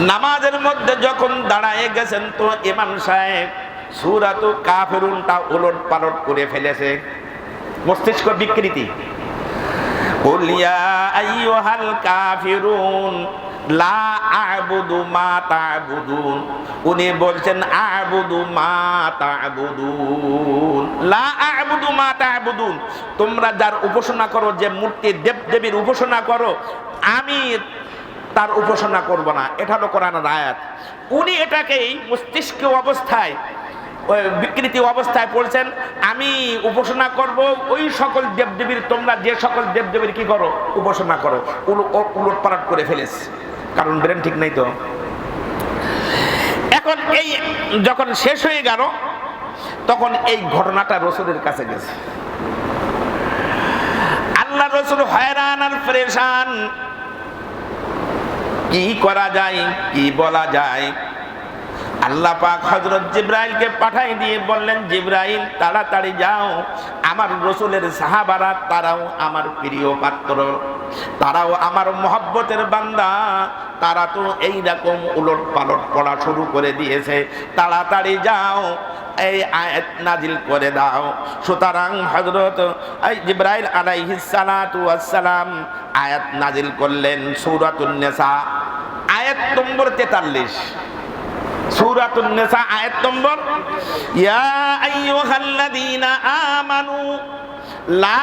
নামাজের মধ্যে যখন দাঁড়ায় গেছেন, তো ইমাম সাহেব সুরাত কাফেরুনটা উলট পালট করে ফেলেছে। মস্তিষ্ক বিকৃতি। উনি বলছেন তোমরা যার উপাসনা করো, যে মূর্তি দেব দেবীর উপাসনা করো, আমি তার উপাসনা করব না। এটা হলো কোরআনের আয়াত। উনি এটাকেই মস্তিষ্ক অবস্থায় বিকৃতি অবস্থায় পড়ছেন আমি উপাসনা করব, ওই সকল দেবদেবীর, তোমরা যে সকল দেবদেবীর কি করো? উপাসনা করো। উলট পালট করে ফেলেছ। কারণ ব্রেন ঠিক নাই তো। এখন এই যখন শেষ হয়ে গেল, তখন এই ঘটনাটা রসুলের কাছে গেছে। আল্লাহ রসুল হয়রান আর পরেশান কি করা যায়, কি বলা যায়? আল্লাহ পাক হজরত জিব্রাইলকে পাঠাই দিয়ে বললেন, জিব্রাইল, তাড়াতাড়ি যাও। আমার রসুলের সাহাবারা, তারাও আমার প্রিয় পাত্র। তারাও আমার মহব্বতের বান্দা। তারা তো এই রকম উলট পালট পড়া শুরু করে দিয়েছে। তাড়াতাড়ি যাও, এই আয়াত নাজিল করে দাও। সুতরাং হজরত এই জিব্রাইল আলাইহিস সালাতু ওয়াসসালাম আয়াত নাজিল করলেন সূরাতুন নম্বর 43 সূরাতুন নিসা আয়াত নম্বর ইয়া লা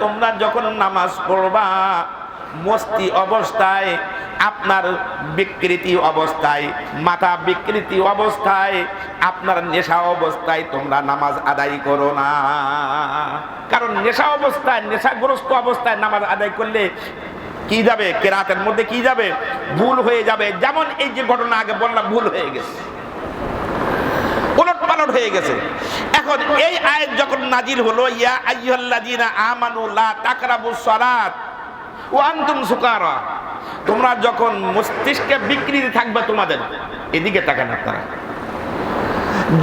তোমরা যখন নামাজ পড়বা মস্তি অবস্থায় আপনার বিকৃতি অবস্থায় মাথা বিকৃতি অবস্থায়, আপনার নেশা অবস্থায় তোমরা নামাজ আদায় করো না। কারণ নেশা অবস্থায়, নেশাগ্রস্ত অবস্থায় নামাজ আদায় করলে কি যাবে? কেরাতের মধ্যে কি যাবে? ভুল হয়ে যাবে। যেমন এই যে ঘটনা আগে বললাম, ভুল হয়ে গেছে। পালট হয়ে গেছে। এখন এই আয়াত যখন নাজিল হলো, ইয়া আমানু তোমরা যখন মস্তিষ্কে বিকৃতি থাকবে তোমাদের, এদিকে তাকান আপনারা।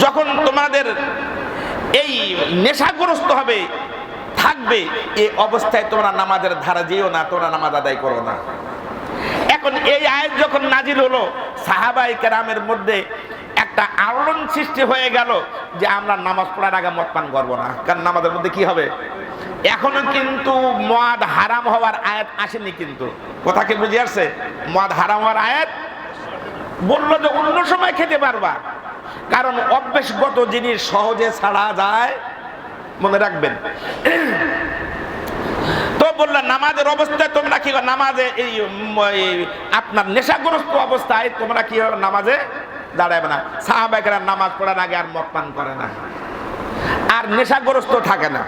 যখন তোমাদের এই নেশাগ্রস্ত হবে, থাকবে এই অবস্থায় তোমরা নামাজের ধারা যেও না, তোমরা নামাজ আদায় করো না। এখন এই আয়াত যখন নাজিল হলো, সাহাবাই কেরামের মধ্যে একটা আলোড়ন সৃষ্টি হয়ে গেল যে আমরা নামাজ পড়ার আগে মদ পান করব না। কারণ নামাজের মধ্যে কি হবে? এখনও কিন্তু মদ হারাম হওয়ার আয়াত আসেনি কিন্তু। কথা কি বুঝে আসছে? মদ হারাম হওয়ার আয়াত বলল যে অন্য সময় খেতে পারবা। কারণ অভ্যেসগত জিনিস সহজে ছাড়া যায়। মনে রাখবেন। তো বললাম নামাজের অবস্থায় তোমরা কি? নামাজে এই আপনার নেশাগ্রস্ত অবস্থায় তোমরা কি নামাজে দাঁড়াবে না। সাহাবাইকেরা নামাজ পড়ার আগে আর মদ পান করে না। আর নেশাগ্রস্ত থাকে না।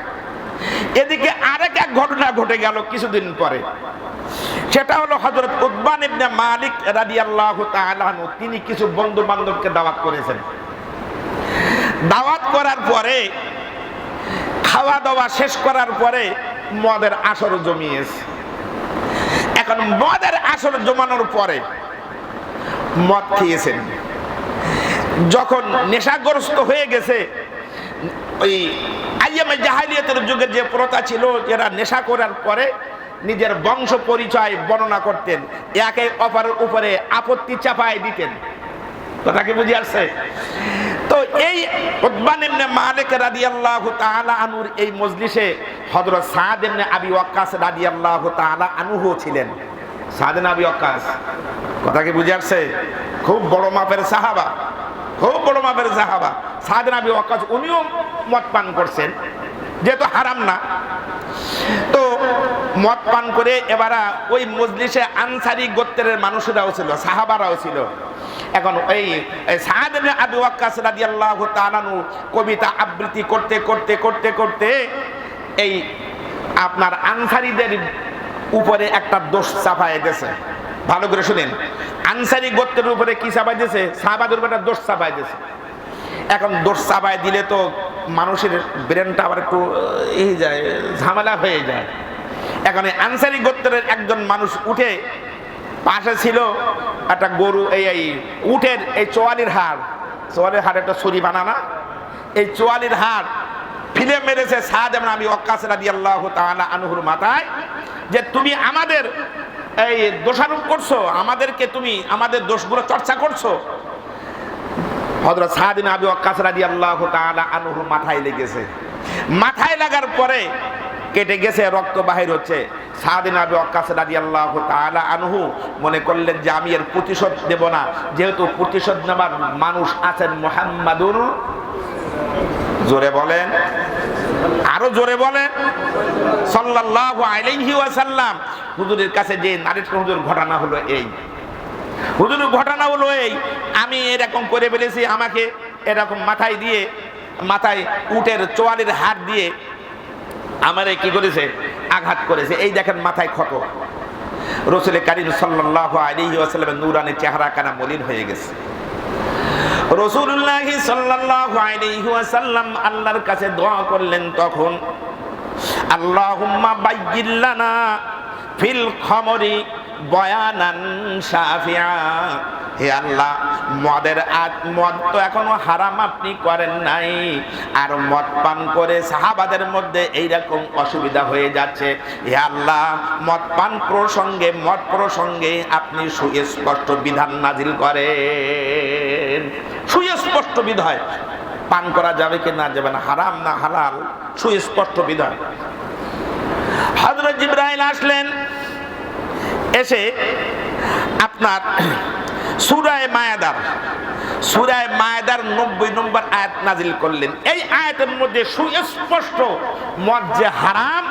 এদিকে আরেক এক ঘটনা ঘটে গেল কিছুদিন পরে। সেটা হলো হজরত উদ্বান ইবনে মালিক তাআলা আনহু, তিনি কিছু বন্ধু বান্ধবকে দাওয়াত করেছেন। দাওয়াত করার পরে খাওয়া দাওয়া শেষ করার পরে মদের আসর জমিয়েছে। এখন মদের আসর জমানোর পরে মদ খেয়েছেন। যখন নেশাগ্রস্ত হয়ে গেছে, ওই জাহালিয়াতের যুগে যে প্রথা ছিল এরা নেশা করার পরে নিজের বংশ পরিচয় বর্ণনা করতেন, একে অপরের উপরে আপত্তি চাপায় দিতেন। কথা কি বুঝে আসছে? তো এই উদ্বান ইবনে মালিক রাদিয়াল্লাহু তাআলা আনুর এই মজলিসে হযরত সাদ ইবনে আবি ওয়াক্কাস রাদিয়াল্লাহু তাআলা আনহু ছিলেন। সাদ আবি ওয়াক্কাস। কথা কি বুঝে আসছে? খুব বড় মাপের সাহাবা। খুব বড় মাপের সাহাবা। সাদ আবি ওয়াক্কাস, উনিও মদ পান করছেন, যেহেতু হারাম না। তো মদ পান করে এবারা ওই মজলিসে আনসারি গোত্রের মানুষেরাও ছিল, সাহাবারাও ছিল। এখন এই সাহাদেন আবু ওয়াক্কাস রাদিয়াল্লাহু তাআলা কবিতা আবৃত্তি করতে করতে করতে করতে এই আপনার আনসারিদের উপরে একটা দোষ চাপায় গেছে ভালো করে শুনেন। আনসারি গোত্রের উপরে কি চাপাই দিয়েছে? সাহাবাদের উপরে দোষ চাপাই দিয়েছে। এখন দোষ চাপায় দিলে তো মানুষের ব্রেনটা আবার একটু এই যায়, ঝামেলা হয়ে যায়। এখন আনসারি গোত্রের একজন মানুষ উঠে পাশে ছিল একটা গরু, এই উঠের এই চোয়ালির হাড়। চোয়ালির হাড় একটা ছুরি বানানা। এই চোয়ালির হাড় ফিলে মেরেছে সাদ এবং আমি অক্কাস রাদি আল্লাহ তাআলা আনহুর মাথায় যে তুমি আমাদের এই দোষারোপ করছ? আমাদেরকে তুমি, আমাদের দোষগুলো চর্চা করছ? আবি আনহু মাথায় লেগেছে। মাথায় লাগার পরে কেটে গেছে, রক্ত হচ্ছে। সাদিন তাআলা আনহু মনে করলেন যে, আমি এর প্রতিশোধ দেব না। যেহেতু প্রতিশোধ নেবার মানুষ আছেন মুহাম্মাদুর। জোরে বলেন। আরও জোরে বলেন। সাল্লাল্লাহু আলাইহি ওয়াসাল্লাম, হুজুরের কাছে যে নারীর হুজুর ঘটনা হলো এই। হুজুরের ঘটনা হলো এই, আমি এরকম করে ফেলেছি আমাকে এরকম মাথায় দিয়ে, মাথায় উটের চোয়ালের হাত দিয়ে আমারে কি করেছে? আঘাত করেছে। এই দেখেন মাথায় ক্ষত। রসুল কারিম সাল্লাল্লাহু আলাইহি ওয়াসাল্লামের নূরানি চেহারা কানা মলিন হয়ে গেছে। রসুল্লাহ সাল্লাল্লাহু আলাইহি ওয়াসাল্লাম আল্লাহর কাছে দোয়া করলেন তখন, আল্লাহুম্মা বাইয়িল্লানা ফিল খমরি বয়ানান শাফিয়া। হে আল্লাহ, মদের মদ তো এখনও হারাম আপনি করেন নাই, আর মদ পান করে সাহাবাদের মধ্যে এইরকম অসুবিধা হয়ে যাচ্ছে। হে আল্লাহ, মদ পান প্রসঙ্গে, মদ প্রসঙ্গে আপনি সুস্পষ্ট বিধান নাজিল করেন। সুস্পষ্ট বিধায়। পান করা যাবে কি না যাবে না, হারাম না হালাল, সুস্পষ্ট বিধান হজরত জিব্রাইল আসলেন, এসে আপনার সুরায় মায়াদার সুরায় মায়াদার নব্বই নম্বর আয়াত নাজিল করলেন। এই আয়াতের মধ্যে সুস্পষ্ট মদ যে হারাম,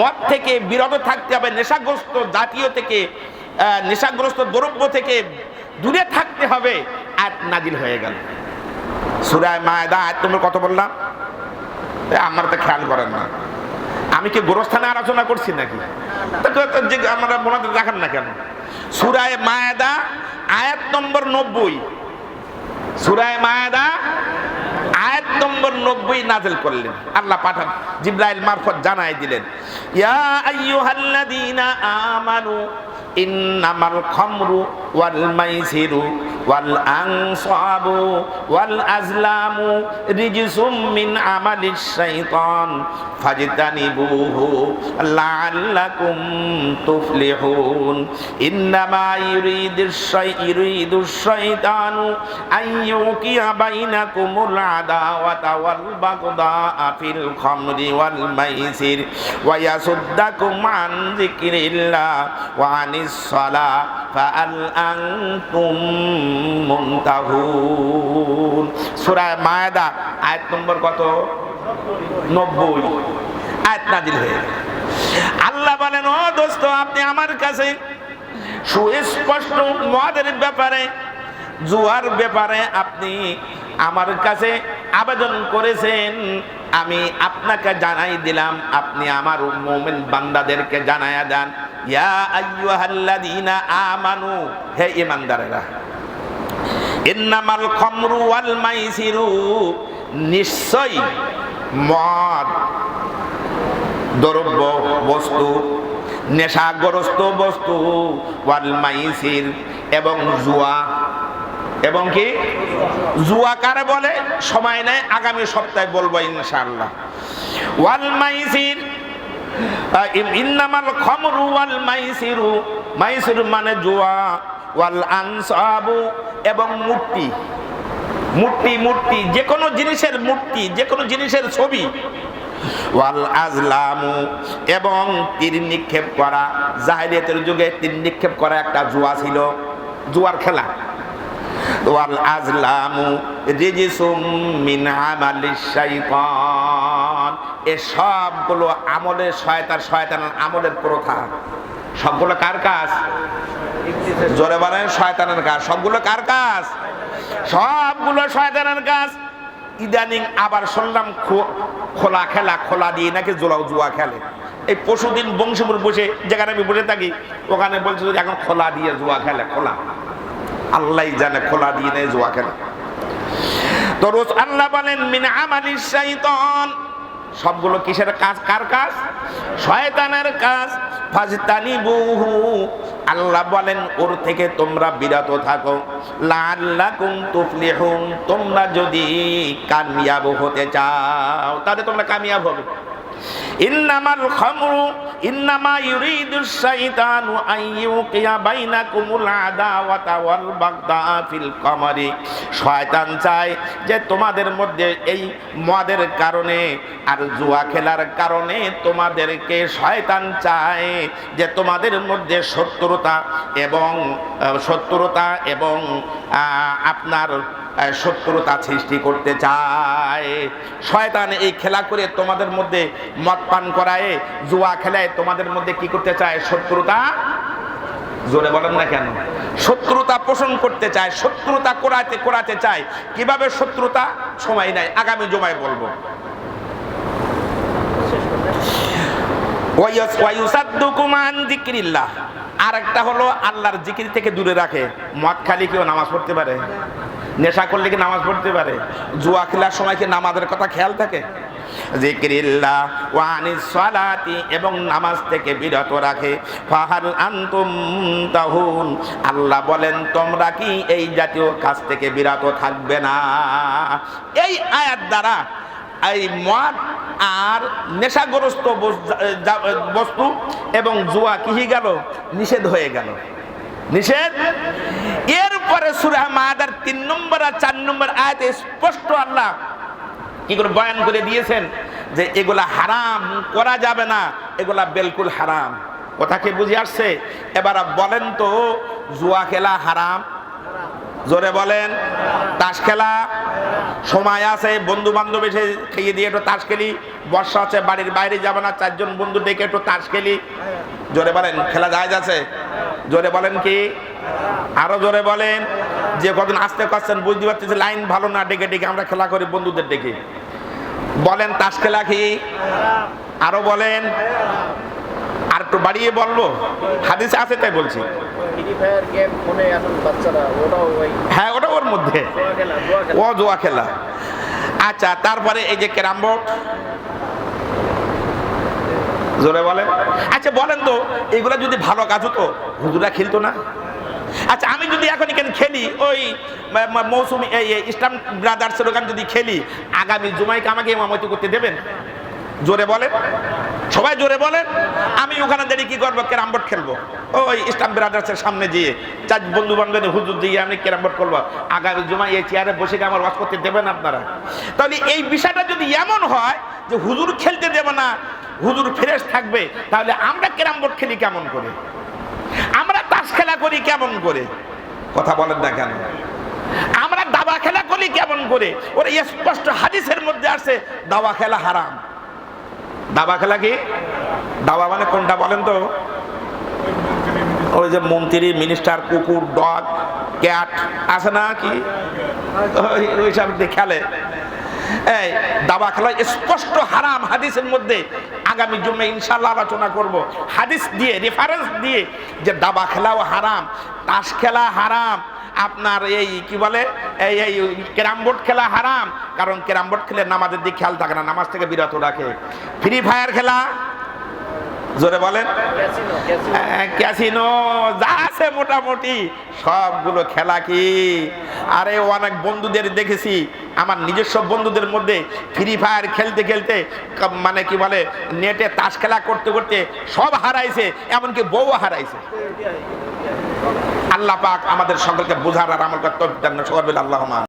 মদ থেকে বিরত থাকতে হবে, নেশাগ্রস্ত জাতীয় থেকে নেশাগ্রস্ত দ্রব্য থেকে দূরে থাকতে হবে, আয়াত নাজিল হয়ে গেল। সুরায় মায়াদা, আয়াত তুমি কত বললাম? আমার তো খেয়াল করেন না। আমি কি গোরস্থানে আলোচনা করছি নাকি? আমরা মনে রাখেন না কেন? সুরায় মায়াদা, আয়াত নম্বর নব্বই। সুরায় মায়াদা, আয়াত নম্বর নব্বই নাজেল করলেন। আল্লাহ পাঠান, জিব্রাইল মারফত জানাই দিলেন। ইয়া আইয়ুহাল্লাযীনা আমানু, ইন্নামাল খামরু ওয়াল মাইসিরু ওয়াল আনসাবু ওয়াল আজলামু রিজসুম মিন আমালিশ শাইতান ফাজতানিবুহু লাআল্লাকুম তুফলিহুন। ইন্নামা ইউরিদুশ শাই ইউরিদুশ শাইতানু আন ইউকিয়া বাইনাকুমুল আদাওয়াতা ওয়াল বাগদা ফিল খামরি ওয়াল মাইসির। ওয়া ইয়াসুদ্দাকুম আন যিকরিল্লাহ ওয়া ফাআল আনতুম মুনতাহুন। সূরা মায়দা, আয়াত নম্বর কত? নব্বই। আয়াত নাজিল হয়ে। আল্লাহ বলেন, ও দোস্ত, আপনি আমার কাছে সুস্পষ্ট মদের ব্যাপারে, জুয়ার ব্যাপারে আপনি আমার কাছে আবেদন করেছেন। আমি আপনাকে জানাই দিলাম, আপনি আমার মোমেন বান্দাদেরকে জানায়া দেন। ইয়া আইয়ুহাল্লাযীনা আমানু, হে ঈমানদারেরা, ইন্নামাল খামরু ওয়াল মাইসিরু নিশ্চয় মদ, দ্রব্য বস্তু, নেশাগ্রস্ত বস্তু, ওয়াল মাইসির এবং জুয়া, এবং কি? জুয়া কারে বলে? সময় নেই, আগামী সপ্তাহে বলব ইনশাআল্লাহ। ওয়াল মাইসির ইন্নামাল খমরু ওয়াল মাইসিরু। মাইসির মানে জুয়া, ওয়াল আনসাবু এবং মূর্তি। মূর্তি মূর্তি যে কোনো জিনিসের মূর্তি যে কোনো জিনিসের ছবি। ওয়াল আজলামু এবং তীর নিক্ষেপ করা। জাহিলিয়াতের যুগে তীর নিক্ষেপ করা একটা জুয়া ছিল, জুয়ার খেলা। ওয়াল আজলামু রিজিসুম মিন আমালিশ শাইতান। এ সবগুলো আমলের শয়তান, শয়তানের আমলের প্রথা। সবগুলো কার কাজ? জোরে বলেন, শয়তানের কাজ। সবগুলো কার কাজ? সবগুলো শয়তানের কাজ। ইদানিং আবার শুনলাম খোলা খেলা, খোলা দিয়ে নাকি জোলাও জুয়া খেলে। এই পশুদিন বংশীপুর বসে, যেখানে আমি বসে থাকি, ওখানে বলছে যে এখন খোলা দিয়ে জুয়া খেলে, খোলা। আল্লাহ জানে খোলা দিয়ে নেই, জুয়া খেলে। তো রোজ আল্লাহ বলেন, মিন আমালি শাইতান। সবগুলো কিসের কাজ? কার কাজ? শয়তানের কাজ। ফাজতানি বহু আল্লাহ বলেন, ওর থেকে তোমরা বিরত থাকো। লাআল্লাকুম তুফলিহুন। তোমরা যদি কামিয়াব হতে চাও, তাহলে তোমরা কামিয়াব হবে। ইন্নামাল খামরু ইন্নামা ইউরিদুশ শাইতানু আন ইউকিয়া বাইনাকুমুল আদাওয়াতা ওয়াল বাগদা ফিল কমরি। শয়তান চায় যে তোমাদের মধ্যে এই মদের কারণে আর জুয়া খেলার কারণে তোমাদেরকে শয়তান চায় যে তোমাদের মধ্যে শত্রুতা এবং শত্রুতা এবং আপনার শত্রুতা সৃষ্টি করতে চায়। শয়তান এই খেলা করে তোমাদের মধ্যে মদ পান করায়, জুয়া খেলায় তোমাদের মধ্যে কি করতে চায়? শত্রুতা? জোরে বলেন না কেন? শত্রুতা পোষণ করতে চায়, শত্রুতা করাতে করাতে চায়। কীভাবে শত্রুতা? সময় নাই, আগামী জমায় বলব। আর একটা হলো আল্লাহর জিকির থেকে দূরে রাখে। মদ খালি কেউ নামাজ পড়তে পারে? নেশা করলে কি নামাজ পড়তে পারে? জুয়া খেলার সময় কি নামাজের কথা খেয়াল থাকে? জিকিরিল্লাহ, ওয়া আনিস সালাতি, এবং নামাজ থেকে বিরত রাখে। ফাহাল আনতুম তাহুন, আল্লাহ বলেন, তোমরা কি এই জাতীয় কাজ থেকে বিরত থাকবে না? এই আয়াত দ্বারা এই মদ আর নেশাগ্রস্ত বস্তু এবং জুয়া কি হয়ে গেল? নিষেধ হয়ে গেল। নিষেধ? এরপরে সুরা মাদার তিন নম্বর আর চার নম্বর আয়াতে স্পষ্ট আল্লাহ কি করে বয়ান করে দিয়েছেন? যে এগুলা হারাম, করা যাবে না, এগুলা বিলকুল হারাম। কথা কি বুঝে আসছে? এবার বলেন তো, জুয়া খেলা হারাম? জোরে বলেন। তাস খেলা? সময় আছে বন্ধু বান্ধব এসে খেয়ে দিয়ে একটু তাস খেলি। বর্ষা আছে, বাড়ির বাইরে যাবে না, চারজন বন্ধু ডেকে একটু তাস খেলি। জোরে বলেন, খেলা যায় আছে? জোরে বলেন কি? আরও জোরে বলেন, যে কদিন আসতে পারছেন বুঝতে পারতেছে লাইন ভালো না, ডেকে ডেকে আমরা খেলা করি বন্ধুদের ডেকে। বলেন, তাস খেলা কি? আরও বলেন। আর একটু বাড়িয়ে বলব, হাদিসে আছে তাই বলছি। হ্যাঁ ওটা ওর মধ্যে। ও জুয়া খেলা। আচ্ছা তারপরে এই যে ক্যারাম বোর্ড। জোরে বলেন। আচ্ছা বলেন তো, এগুলা যদি ভালো কাজ হতো হুজুরা খেলতো না? আচ্ছা আমি যদি এখন এখানে খেলি, ওই মৌসুমি, এই ইসলাম ব্রাদার্সের ওখানে যদি খেলি, আগামী জুমাইকে আমাকে ইমামতি করতে দেবেন? জোরে বলেন। সবাই জোরে বলেন। আমি ওখানে দাঁড়িয়ে কি করব? ক্যারাম বোর্ড খেলব। ওই ইসলাম ব্রাদার্সের সামনে গিয়ে চার বন্ধু বান্ধব হুজুর দিয়ে আমি ক্যারাম বোর্ড করব। আগামী জুমাই এই চেয়ারে বসে আমার ওয়াজ করতে দেবেন আপনারা? তাহলে এই বিষয়টা যদি এমন হয় যে হুজুর খেলতে দেবে না, হুজুর ফ্রেশ থাকবে, তাহলে আমরা ক্যারাম বোর্ড খেলি কেমন করে? খেলা করি কেমন করে? কথা বলেন না কেন? আমরা দাবা খেলা করি কেমন করে? ওরা স্পষ্ট হাদিসের মধ্যে আসে দাবা খেলা হারাম। দাবা খেলা কি? দাবা মানে কোনটা বলেন তো? ওই যে মন্ত্রী মিনিস্টার কুকুর ডগ ক্যাট আছে না কি? ওই- ওইসব খেলে। এই, দাবা খেলা স্পষ্ট হারাম হাদিসের মধ্যে আগামী জমে ইনশাল্লাহ আলোচনা করব। হাদিস দিয়ে রেফারেন্স দিয়ে যে দাবা খেলাও হারাম, তাস খেলা হারাম, আপনার এই কি বলে, এই এই ক্যারাম বোর্ড খেলা হারাম, কারণ ক্যারাম বোর্ড খেলে নামাজের দিকে খেয়াল থাকে না, নামাজ থেকে বিরত রাখে। ফ্রি ফায়ার খেলা জোরে বলেন। হ্যাঁ, ক্যাসিনো যা আছে মোটামুটি সবগুলো খেলা কি? আরে অনেক বন্ধুদের দেখেছি আমার নিজস্ব বন্ধুদের মধ্যে ফ্রি ফায়ার খেলতে খেলতে মানে কি বলে নেটে তাস খেলা করতে করতে সব হারাইছে এমনকি বউ হারাইছে। আল্লাহ পাক আমাদের সকলকে বোঝার আর আমার কর্তব্য আল্লাহ